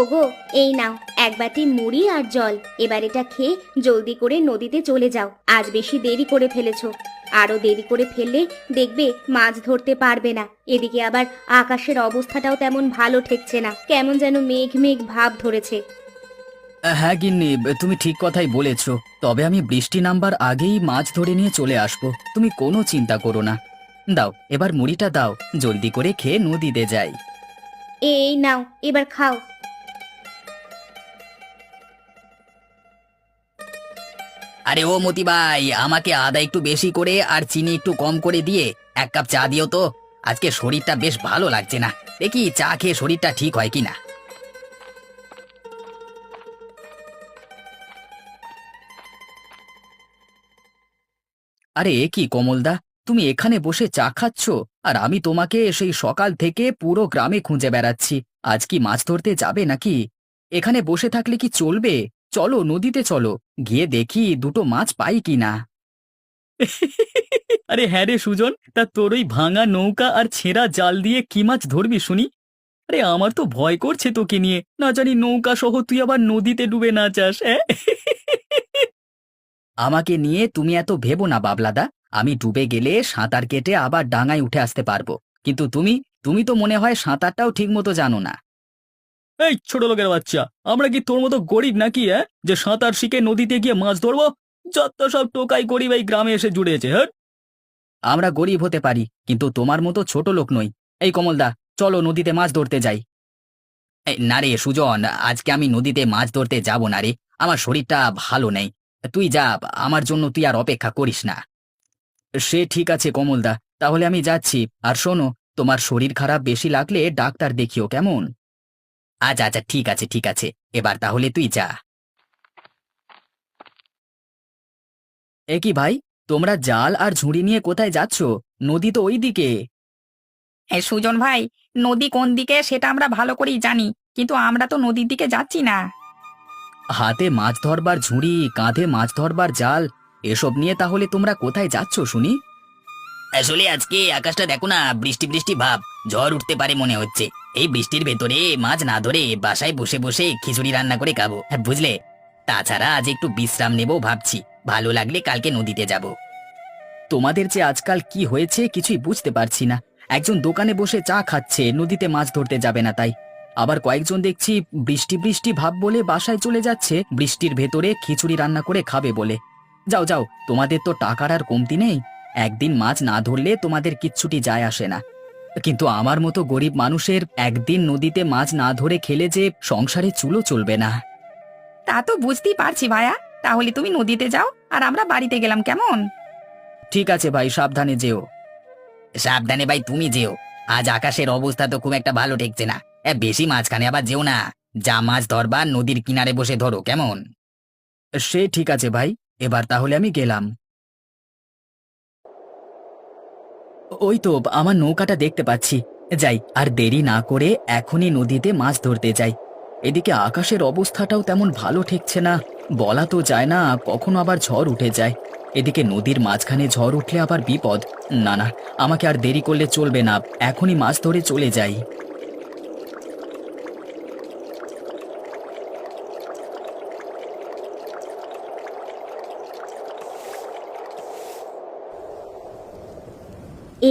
ওগো এই নাও এক বাটি মুড়ি আর জল। এবার এটা খেয়ে জলদি করে নদীতে চলে যাও। আজ বেশি দেরি করে ফেলেছো। আরও দেরি করে ফেললে দেখবে মাছ ধরতে পারবে না। এদিকে আবার আকাশের অবস্থাটাও তেমন ভালো ঠেকছে না। কেমন যেন মেঘ মেঘ ভাব ধরেছে। হ্যাঁ গিন্নি তুমি ঠিক কথাই বলেছ। তবে আমি বৃষ্টি নামবার আগেই মাছ ধরে নিয়ে চলে আসব। তুমি কোনো চিন্তা করো না। দাও এবার মুড়িটা দাও। জলদি করে খেয়ে নদীতে যাই। এই নাও এবার খাও। আরে ও মতি ভাই আমাকে আদা একটু বেশি করে আর চিনি একটু কম করে দিয়ে এক কাপ চা দিও তো। আজকে শরীরটা বেশ ভালো লাগছে না। দেখি চা খেয়ে শরীরটা ঠিক হয় কিনা। আরে এ কি কমলদা তুমি এখানে বসে চা খাচ্ছ? আর আমি তোমাকে সেই সকাল থেকে পুরো গ্রামে খুঁজে বেড়াচ্ছি। আজ কি মাছ ধরতে যাবে নাকি? এখানে বসে থাকলে কি চলবে? চলো নদীতে চলো গিয়ে দেখি দুটো মাছ পাই কিনা। আরে হ্যাঁ রে সুজন তা তোর ওই ভাঙা নৌকা আর ছেঁড়া জাল দিয়ে কি মাছ ধরবি শুনি? আরে আমার তো ভয় করছে তোকে নিয়ে না জানি নৌকা সহ তুই আবার নদীতে ডুবে না চাস হ্যাঁ? আমাকে নিয়ে তুমি এত ভেবো না বাবলাদা আমি ডুবে গেলে সাঁতার কেটে আবার ডাঙায় উঠে আসতে পারব। কিন্তু তুমি তুমি তো মনে হয় সাঁতারটাও ঠিক মতো জানো না। এই ছোট লোকের বাচ্চা, আমরা কি তোর মতো গরিব নাকি হ্যাঁ? যে সাঁতার শিখে নদীতে গিয়ে মাছ ধরবো? যত সব টোকাই গরিব এই গ্রামে এসে জুড়েছে হ্যাঁ? আমরা গরিব হতে পারি, কিন্তু তোমার মতো ছোট লোক নই। এই কমলদা, চলো নদীতে মাছ ধরতে যাই। না রে সুজন, আজকে আমি নদীতে মাছ ধরতে যাব না রে। আমার শরীরটা ভালো নেই। তুই যা, আমার জন্য তুই আর অপেক্ষা করিস না। সে ঠিক আছে কমলদা, তাহলে আমি যাচ্ছি। আর শোনো, তোমার শরীর খারাপ বেশি লাগলে ডাক্তার দেখিও কেমন। আচ্ছা আচ্ছা ঠিক আছে ঠিক আছে। এবার তাহলে তুই যা। এ কি ভাই তোমরা জাল আর ঝুড়ি নিয়ে কোথায় যাচ্ছ? নদী তো ওই দিকে এ সুজন ভাই নদী কোন দিকে সেটা আমরা ভালো করেই জানি কিন্তু আমরা তো নদীর দিকে যাচ্ছি না। হাতে মাছ ধরবার ঝুড়ি কাঁধে মাছ ধরবার জাল এসব নিয়ে তাহলে তোমরা কোথায় যাচ্ছ শুনি? আসলে আজকে আকাশটা দেখো না বৃষ্টি বৃষ্টি ভাব ঝড় উঠতে পারে মনে হচ্ছে। এই বৃষ্টির ভেতরে মাছ না ধরে বাসায় বসে বসে খিচুড়ি রান্না করে খাব হ্যাঁ, বুঝলে? তাছাড়া আজ একটু বিশ্রাম নেব ভাবছি ভালো লাগলে কালকে নদীতে যাব। তোমাদের যে আজকাল কি হয়েছে কিছুই বুঝতে পারছি না। একজন দোকানে বসে চা খাচ্ছে নদীতে মাছ ধরতে যাবে না তাই। আবার কয়েকজন দেখছি বৃষ্টি বৃষ্টি ভাব বলে বাসায় চলে যাচ্ছে বৃষ্টির ভেতরে খিচুড়ি রান্না করে খাবে বলে। যাও যাও তোমাদের তো টাকার আর কমতি নেই। একদিন মাছ না ধরলে তোমাদের কিচ্ছুটি যায় আসে না। কিন্তু আমার মতো গরিব মানুষের একদিন নদীতে মাছ না ধরে খেলে যে সংসারে চুলো চলবে না। তা তো বুঝতেই পারছি ভাইয়া তাহলে তুমি নদীতে যাও আর আমরা বাড়িতে গেলাম কেমন? ঠিক আছে ভাই সাবধানে যেও। সাবধানে ভাই তুমি যেও। আজ আকাশের অবস্থা তো খুব একটা ভালো ঠেকছে না। এ, বেশি মাঝখানে আবার যেও না। যা মাছ ধরবার নদীর কিনারে বসে ধরো কেমন? সে ঠিক আছে ভাই। এবার তাহলে আমি গেলাম। ওই তো, আমার নৌকাটা দেখতে পাচ্ছি। যাই, আর দেরি না করে এখনই নদীতে মাছ ধরতে যাই। এদিকে আকাশের অবস্থাটাও তেমন ভালো ঠেকছে না। বলা তো যায় না কখনো আবার ঝড় উঠে যায়। এদিকে নদীর মাঝখানে ঝড় উঠলে আবার বিপদ। না না, আমাকে আর দেরি করলে চলবে না। এখনই মাছ ধরে চলে যাই।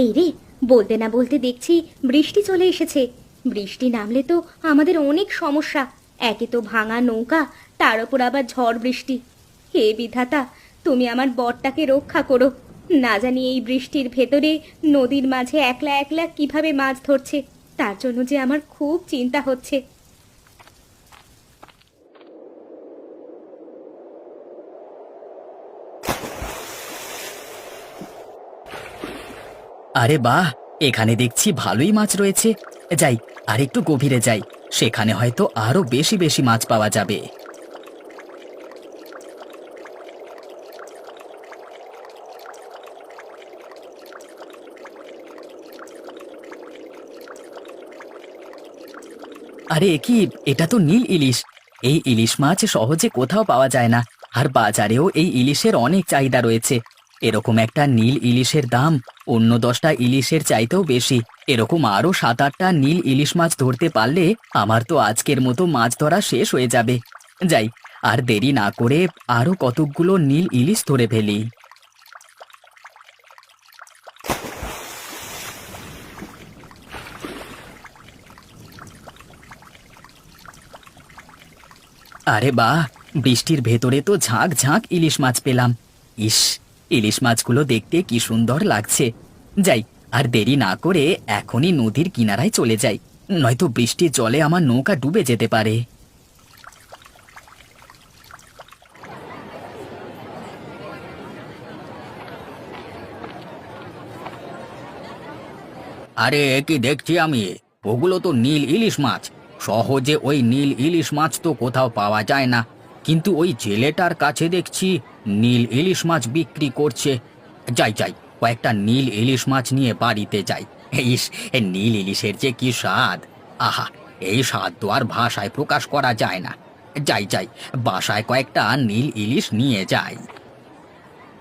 এই রে, বলতে না বলতে দেখছি বৃষ্টি চলে এসেছে। বৃষ্টি নামলে তো আমাদের অনেক সমস্যা। একে তো ভাঙা নৌকা, তার ওপর আবার ঝড় বৃষ্টি। হে বিধাতা, তুমি আমার বরটাকে রক্ষা করো। না জানি এই বৃষ্টির ভেতরে নদীর মাঝে একলা একলা কীভাবে মাছ ধরছে, তার জন্য যে আমার খুব চিন্তা হচ্ছে। আরে বাহ, এখানে দেখছি ভালোই মাছ রয়েছে। যাই, আর একটু গভীরে যাই, সেখানে হয়তো আরও বেশি বেশি মাছ পাওয়া যাবে। আরে কি, এটা তো নীল ইলিশ। এই ইলিশ মাছ সহজে কোথাও পাওয়া যায় না, আর বাজারেও এই ইলিশের অনেক চাহিদা রয়েছে। এরকম একটা নীল ইলিশের দাম অন্য দশটা ইলিশের চাইতেও বেশি। এরকম আরও সাত আটটা নীল ইলিশ মাছ ধরতে পারলে আমার তো আজকের মতো মাছ ধরা শেষ হয়ে যাবে। যাই, আর দেরি না করে আরও কতকগুলো নীল ইলিশ ধরে ফেলি। আরে বাহ, বৃষ্টির ভেতরে তো ঝাঁক ঝাঁক ইলিশ মাছ পেলাম। ইস ইলিশ মাছগুলো দেখতে কি সুন্দর লাগছে। যাই, আর দেরি না করে এখনই নদীর কিনারায় চলে যাই। নয়তো বৃষ্টির জলে আমার নৌকা ডুবে যেতে পারে। আরে কি দেখছি আমি? ওগুলো তো নীল ইলিশ মাছ। সহজে ওই নীল ইলিশ মাছ তো কোথাও পাওয়া যায় না। কিন্তু ওই জেলেটার কাছে দেখছি নীল ইলিশ মাছ বিক্রি করছে। যাই যাই, কয়েকটা নীল ইলিশ মাছ নিয়ে বাড়িতে যাই। ইস নীল ইলিশের যে কি স্বাদ। আহা, এই স্বাদ তো আর ভাষায় প্রকাশ করা যায় না। যাই যাই, বাসায় কয়েকটা নীল ইলিশ নিয়ে যাই।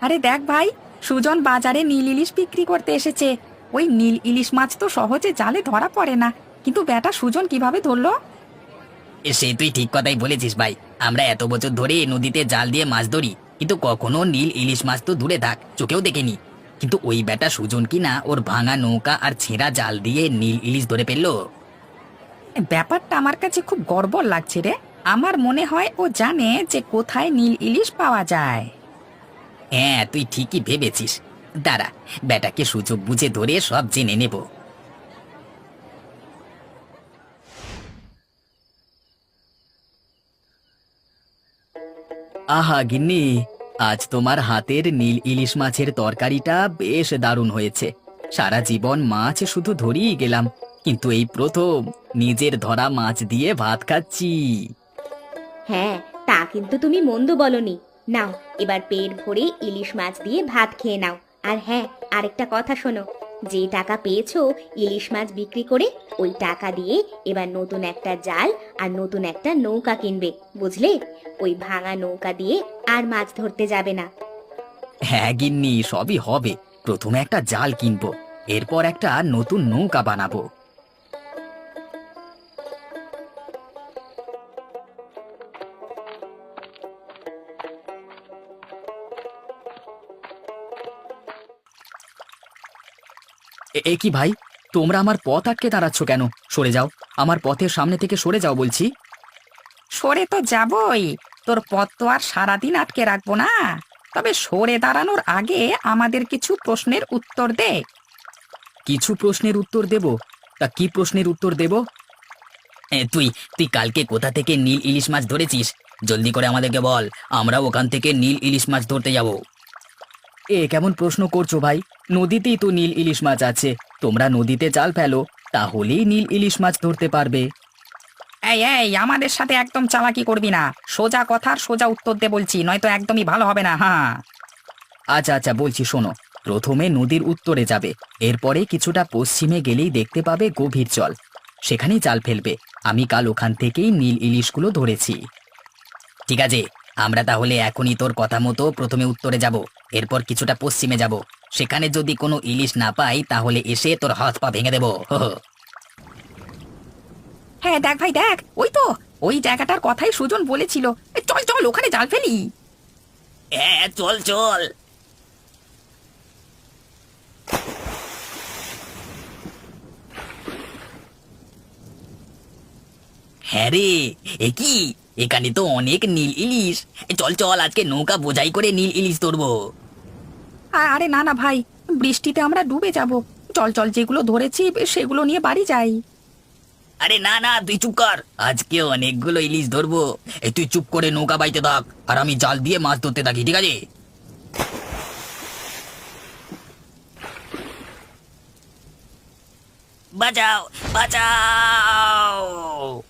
আরে দেখ ভাই, সুজন বাজারে নীল ইলিশ বিক্রি করতে এসেছে। ওই নীল ইলিশ মাছ তো সহজে জালে ধরা পড়ে না। কিন্তু বেটা সুজন কীভাবে ধরলো? সে তুই ঠিক কথাই বলেছিস ভাই। আমরা এত বছর ধরে নদীতে জাল দিয়ে মাছ ধরি কিন্তু কখনো নীল ইলিশ মাছ তো দূরে থাক চোখেও দেখিনি। কিন্তু ওই বেটা সুজন কি না ওর ভাঙা নৌকা আর ছেঁড়া জাল দিয়ে নীল ইলিশ ধরে ফেলল? ব্যাপারটা আমার কাছে খুব গর্বর লাগছে রে। আমার মনে হয় ও জানে যে কোথায় নীল ইলিশ পাওয়া যায়। হ্যাঁ তুই ঠিকই ভেবেছিস। দাঁড়া বেটাকে সুযোগ বুঝে ধরে সব জেনে নেব। আহা গিন্নি, আজ তোমার হাতের নীল ইলিশ মাছের তরকারিটা বেশ দারুণ হয়েছে। সারা জীবন মাছ শুধু ধরিয়ে গেলাম, কিন্তু এই প্রথম নিজের ধরা মাছ দিয়ে ভাত খাচ্ছি। হ্যাঁ তা কিন্তু তুমি মন্দ বলনি। নাও, এবার পেট ভরে ইলিশ মাছ দিয়ে ভাত খেয়ে নাও। আর হ্যাঁ আরেকটা কথা শোনো যে টাকা পেয়েছ, ইলিশ মাছ বিক্রি করে, ওই টাকা দিয়ে এবার নতুন একটা জাল আর নতুন একটা নৌকা কিনবে, বুঝলে? ওই ভাঙা নৌকা দিয়ে আর মাছ ধরতে যাবে না। হ্যাঁ গিন্নি, সবই হবে। প্রথমে একটা জাল কিনবো, এরপর একটা নতুন নৌকা বানাবো। এ- কি ভাই? তোমরা আমার পথ আটকে দাঁড়াচ্ছ কেন? সরে যাও। আমার পথের সামনে থেকে সরে যাও বলছি। সরে তো যাবই। তোর পথ তো আর সারাদিন আটকে রাখব না। তবে সরে দাঁড়ানোর আগে আমাদের কিছু প্রশ্নের উত্তর দে। কিছু প্রশ্নের উত্তর দেব? তা কি প্রশ্নের উত্তর দেব? তুই তুই কালকে কোথা থেকে নীল ইলিশ মাছ ধরেছিস? জলদি করে আমাদেরকে বল। আমরা ওখান থেকে নীল ইলিশ মাছ ধরতে যাব। এ কেমন প্রশ্ন করছ ভাই? নদীতেই তো নীল ইলিশ মাছ আছে। তোমরা নদীতে জাল ফেলো তাহলেই নীল ইলিশ মাছ ধরতে পারবে। এই এই আমাদের সাথে একদম চালাকি করবি না। সোজা কথার সোজা উত্তর দে বলছি নয়তো একদমই ভালো হবে না হ্যাঁ আচ্ছা আচ্ছা বলছি শোনো প্রথমে নদীর উত্তরে যাবে। এরপরে কিছুটা পশ্চিমে গেলেই দেখতে পাবে গভীর জল। সেখানেই জাল ফেলবে। আমি কাল ওখান থেকেই নীল ইলিশগুলো ধরেছি। ঠিক আছে আমরা তাহলে এখনই তোর কথা মতো প্রথমে উত্তরে যাব। এরপর কিছুটা পশ্চিমে যাব। সেখানে যদি কোনো ইলিশ না পাই তাহলে এসে তোর হাত পা ভেঙে দেবো। হো হো। হ্যাঁ দেখ ভাই দেখ। ওই তো ওই জায়গাটার কথাই সুজন বলেছিল। এ, চল চল ওখানে জাল ফেলি। হ্যাঁ চল চল। হ্যাঁ রে এ কি? এখানে তো অনেক নীল ইলিশ। এ, চল চল আজকে নৌকা বোঝাই করে নীল ইলিশ ধরবো। আরে না না ভাই, বৃষ্টিতে আমরা ডুবে যাব। চল চল, যেগুলো ধরেছি, সেগুলো নিয়ে বাড়ি যাই। আরে না না, তুই চুপ কর। আজকে অনেকগুলো ইলিশ ধরবো। এই, তুই চুপ করে নৌকা বাইতে থাক, আর আমি জাল দিয়ে মাছ ধরতে থাকি, ঠিক আছে? বাঁচাও বাঁচাও!